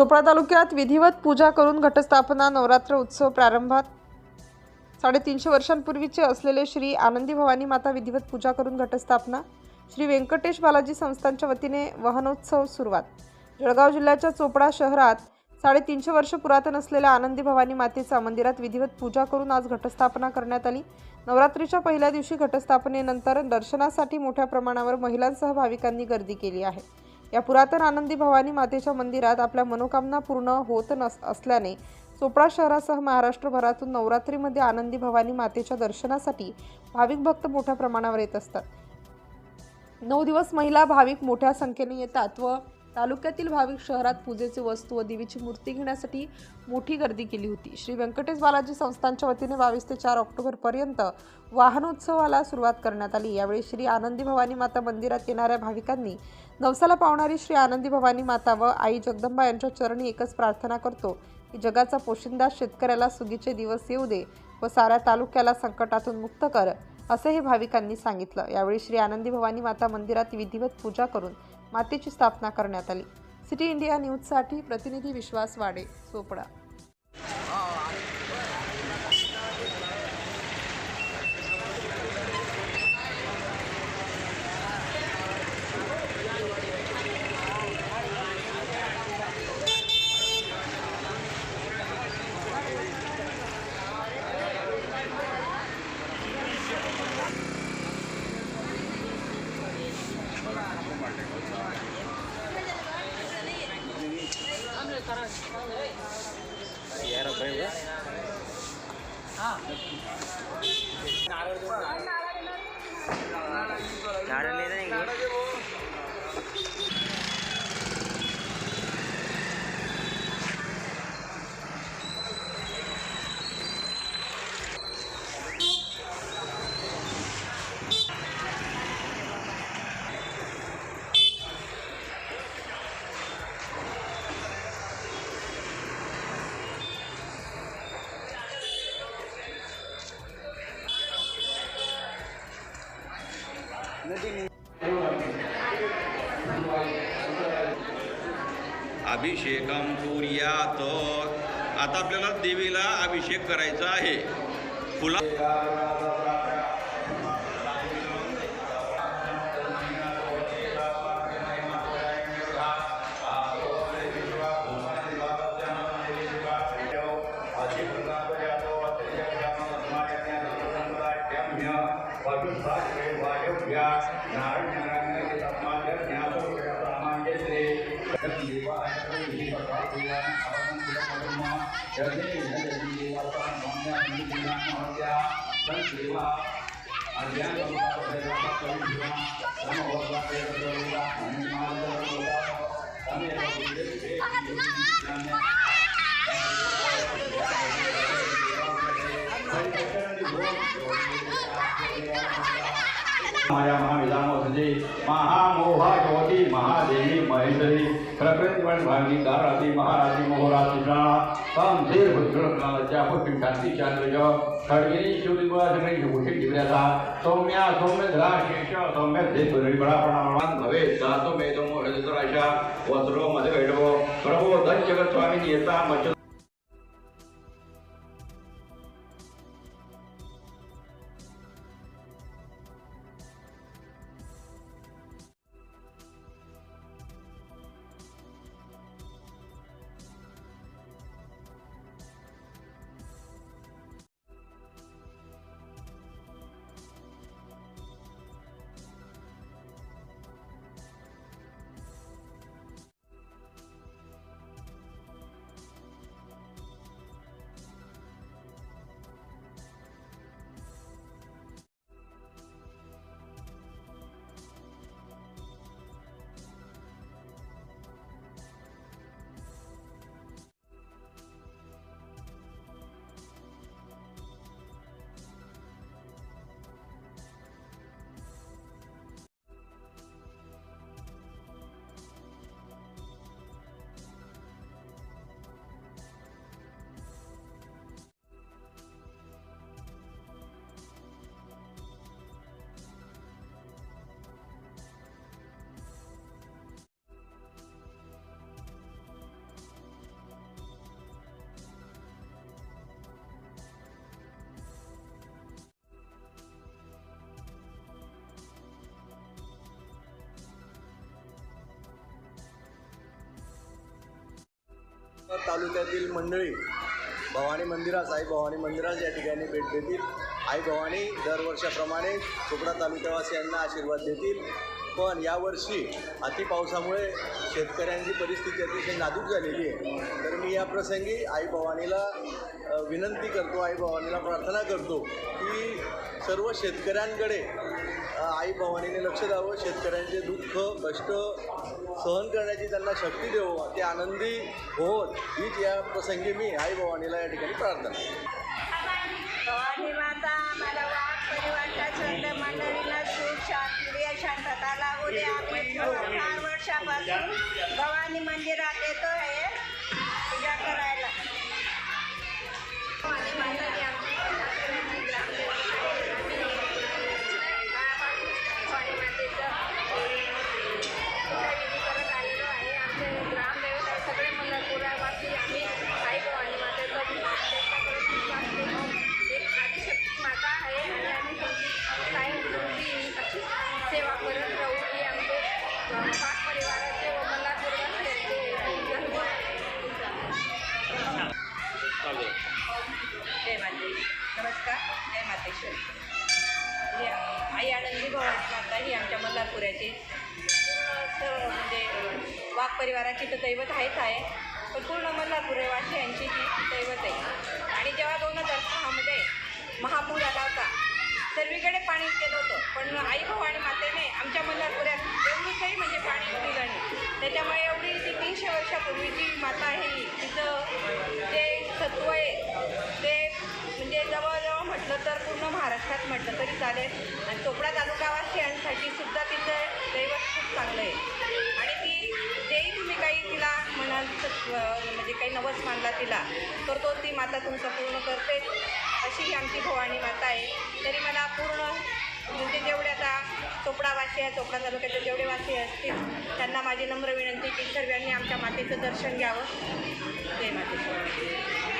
चोपडा तालुक्यात विधिवत पूजा करून घटस्थापना नवरात्र उत्सव प्रारंभात. साडेतीनशे वर्षांपूर्वीचे असलेले श्री आनंदी भवानी माता विधिवत पूजा करून घटस्थापना. श्री व्यंकटेश बालाजी संस्थांच्या वतीने वाहनोत्सव सुरुवात. जळगाव जिल्ह्याच्या चोपडा शहरात साडेतीनशे वर्ष पुरातन असलेल्या आनंदी भवानी मातेचा मंदिरात विधिवत पूजा करून आज घटस्थापना करण्यात आली. नवरात्रीच्या पहिल्या दिवशी घटस्थापनेनंतर दर्शनासाठी मोठ्या प्रमाणावर महिलांसह भाविकांनी गर्दी केली आहे. या पुरातन आनंदी भवानी मातेच्या मंदिरात आपल्या मनोकामना पूर्ण होत नस असल्याने चोपडा शहरासह महाराष्ट्रभरातून नवरात्रीमध्ये आनंदी भवानी मातेच्या दर्शनासाठी भाविक भक्त मोठ्या प्रमाणावर येत असतात. नऊ दिवस महिला भाविक मोठ्या संख्येने येतात व तालुक्यातील भाविक शहरात पूजेचे वस्तू व देवीची मूर्ती घेण्यासाठी मोठी गर्दी केली होती. श्री व्यंकटेश बालाजी संस्थांच्या वतीने बावीस ते चार ऑक्टोबरपर्यंत वाहनोत्सवाला सुरुवात करण्यात आली. यावेळी श्री आनंदी भवानी माता मंदिरात येणाऱ्या भाविकांनी नवसाला पावणारी श्री आनंदी भवानी माता व आई जगदंबा यांच्या चरणी एकच प्रार्थना करतो की जगाचा पोशिंदा शेतकऱ्याला सुगीचे दिवस येऊ दे व साऱ्या तालुक्याला संकटातून मुक्त कर असेही भाविकांनी सांगितलं. यावेळी श्री आनंदी भवानी माता मंदिरात विधिवत पूजा करून मातेची स्थापना करण्यात आली. सिटी इंडिया न्यूजसाठी प्रतिनिधी विश्वास वाडे चोपडा યાર ભાઈ હા નારળ નારળ નારળ अभिषेकम कुर्यात. आता आपल्याला देवीला अभिषेक करायचा आहे. फुला Thank you. माया महाविधानवसते महामोहा ज्योती महादेवी महेश्वरी प्रकृतिवण भागी दाराती महाराजी मोहराती प्राणा तम धीर भुद्रकालाच्या पुष्टी शांती चांद्रज खडगिरी शिवलिंगा सगळी भूषित दिव्याचा सौम्या सौम्य धरा शेष सौम्य धे बळा प्रणामान भवे जातो मेदो हृदयराशा वस्त्रो मध्ये भेटवो प्रभो धन जगत स्वामी येता मच तालुक्यातील मंडळी भवानी मंदिरास आई भवानी मंदिरास या ठिकाणी भेट देतील. आई भवानी दरवर्षाप्रमाणे कोकणा तालुक्यावासियांना आशीर्वाद देतील. पण यावर्षी अतिपावसामुळे शेतकऱ्यांची परिस्थिती अतिशय नाजूक झालेली आहे. तर मी या प्रसंगी आई भवानीला विनंती करतो आई भवानीला प्रार्थना करतो की सर्व शेतकऱ्यांकडे आई भवानीने लक्ष द्यावं शेतकऱ्यांचे दुःख कष्ट सहन करण्याची त्यांना शक्ती देवं ते आनंदी होत हीच या प्रसंगी मी आई भवानीला या ठिकाणी प्रार्थना भवानी माता मला वाघ परिवारच्या संत मंडळीला सुख शांती शांतता लागू दे आम्ही फार वर्षापासून भवानी मंदिरात येतो जय मातेश्वरी म्हणजे आई आनंदी भवानी माता ही आमच्या मल्हारपुराची म्हणजे वाघ परिवाराची तर दैवत आहेच आहे. पण पूर्ण मल्हारपुरेवासी यांची ती दैवत आहे. आणि जेव्हा दोन हजार सहामध्ये महापूर आला होता सर्वीकडे पाणी केलं होतं. पण आई भवानी मातेने आमच्या मल्हारपुऱ्यात एवढंचंही म्हणजे पाणी दिलं नाही. त्याच्यामुळे एवढी ती तीनशे वर्षापूर्वीची माता आहे ही. तिचं जे सत्व आहे ते महाराष्ट्रात म्हटलं तरी चालेल. आणि चोपडा तालुकावासियांसाठी सुद्धा तिचं दैवत खूप चांगलं आहे. आणि ती जेही तुम्ही काही तिला म्हणाल म्हणजे काही नवस मानला तिला तर तो ती माता तुमचं पूर्ण करते. अशी ही आमची भवानी माता आहे. तरी मला पूर्ण म्हणजे जेवढे आता चोपडावासी आहे चोपडा तालुक्याचे जेवढे वासी असतील त्यांना माझी नम्र विनंती की सर्वांनी आमच्या मातेचं दर्शन घ्यावं. जय मातेश्वर